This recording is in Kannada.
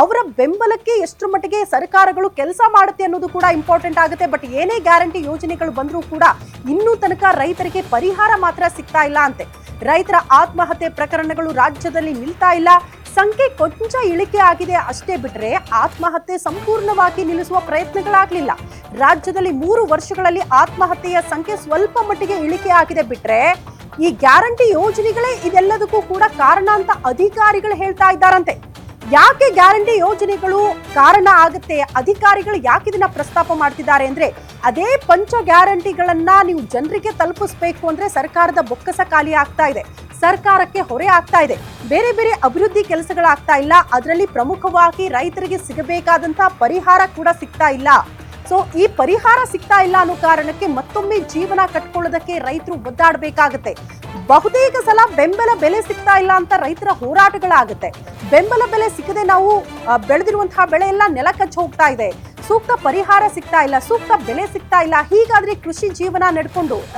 ಅವರ ಬೆಂಬಲಕ್ಕೆ ಎಷ್ಟರ ಮಟ್ಟಿಗೆ ಸರ್ಕಾರಗಳು ಕೆಲಸ ಮಾಡುತ್ತೆ ಅನ್ನೋದು ಕೂಡ ಇಂಪಾರ್ಟೆಂಟ್ ಆಗುತ್ತೆ. ಬಟ್ ಏನೇ ಗ್ಯಾರಂಟಿ ಯೋಜನೆಗಳು ಬಂದರೂ ಕೂಡ ಇನ್ನೂ ತನಕ ರೈತರಿಗೆ ಪರಿಹಾರ ಮಾತ್ರ ಸಿಗ್ತಾ ಇಲ್ಲ ಅಂತೆ. ರೈತರ ಆತ್ಮಹತ್ಯೆ ಪ್ರಕರಣಗಳು ರಾಜ್ಯದಲ್ಲಿ ನಿಲ್ತಾ ಇಲ್ಲ. ಸಂಖ್ಯೆ ಕೊಂಚ ಇಳಿಕೆ ಆಗಿದೆ ಅಷ್ಟೇ ಬಿಟ್ರೆ ಆತ್ಮಹತ್ಯೆ ಸಂಪೂರ್ಣವಾಗಿ ನಿಲ್ಲಿಸುವ ಪ್ರಯತ್ನಗಳಾಗಲಿಲ್ಲ. ರಾಜ್ಯದಲ್ಲಿ ಮೂರು ವರ್ಷಗಳಲ್ಲಿ ಆತ್ಮಹತ್ಯೆಯ ಸಂಖ್ಯೆ ಸ್ವಲ್ಪ ಮಟ್ಟಿಗೆ ಇಳಿಕೆ ಆಗಿದೆ ಬಿಟ್ರೆ ಈ ಗ್ಯಾರಂಟಿ ಯೋಜನೆಗಳೇ ಇದೆಲ್ಲದಕ್ಕೂ ಕೂಡ ಕಾರಣ ಅಂತ ಅಧಿಕಾರಿಗಳು ಹೇಳ್ತಾ ಇದ್ದಾರಂತೆ. ಯಾಕೆ ಗ್ಯಾರಂಟಿ ಯೋಜನೆಗಳು ಕಾರಣ ಆಗುತ್ತೆ? ಅಧಿಕಾರಿಗಳು ಯಾಕೆ ಇದನ್ನ ಪ್ರಸ್ತಾಪ ಮಾಡ್ತಿದ್ದಾರೆ ಅಂದ್ರೆ ಅದೇ ಪಂಚ ಗ್ಯಾರಂಟಿಗಳನ್ನ ನೀವು ಜನರಿಗೆ ತಲುಪಿಸ್ಬೇಕು ಅಂದ್ರೆ ಸರ್ಕಾರದ ಬೊಕ್ಕಸ ಖಾಲಿ ಆಗ್ತಾ ಇದೆ. ಸರ್ಕಾರಕ್ಕೆ ಹೊರೆ ಆಗ್ತಾ ಇದೆ. ಬೇರೆ ಬೇರೆ ಅಭಿವೃದ್ಧಿ ಕೆಲಸಗಳಾಗ್ತಾ ಇಲ್ಲ. ಅದರಲ್ಲಿ ಪ್ರಮುಖವಾಗಿ ರೈತರಿಗೆ ಸಿಗಬೇಕಾದಂತ ಪರಿಹಾರ ಕೂಡ ಸಿಗ್ತಾ ಇಲ್ಲ. ಸೊ ಈ ಪರಿಹಾರ ಸಿಗ್ತಾ ಇಲ್ಲ ಅನ್ನೋ ಕಾರಣಕ್ಕೆ ಮತ್ತೊಮ್ಮೆ ಜೀವನ ಕಟ್ಕೊಳ್ಳೋದಕ್ಕೆ ರೈತರು ಒದ್ದಾಡಬೇಕಾಗತ್ತೆ. ಬಹುತೇಕ ಸಲ ಬೆಂಬಲ ಬೆಲೆ ಸಿಗ್ತಾ ಇಲ್ಲ ಅಂತ ರೈತರ ಹೋರಾಟಗಳಾಗುತ್ತೆ. ಬೆಂಬಲ ಬೆಲೆ ಸಿಗದೆ ನಾವು ಬೆಳೆದಿರುವಂತಹ ಬೆಳೆ ಎಲ್ಲ ನೆಲ ಕಚ್ಚಿ ಹೋಗ್ತಾ ಇದೆ. ಸೂಕ್ತ ಪರಿಹಾರ ಸಿಗ್ತಾ ಇಲ್ಲ, ಸೂಕ್ತ ಬೆಲೆ ಸಿಗ್ತಾ ಇಲ್ಲ. ಹೀಗಾದ್ರೆ ಕೃಷಿ ಜೀವನ ನಡ್ಕೊಂಡು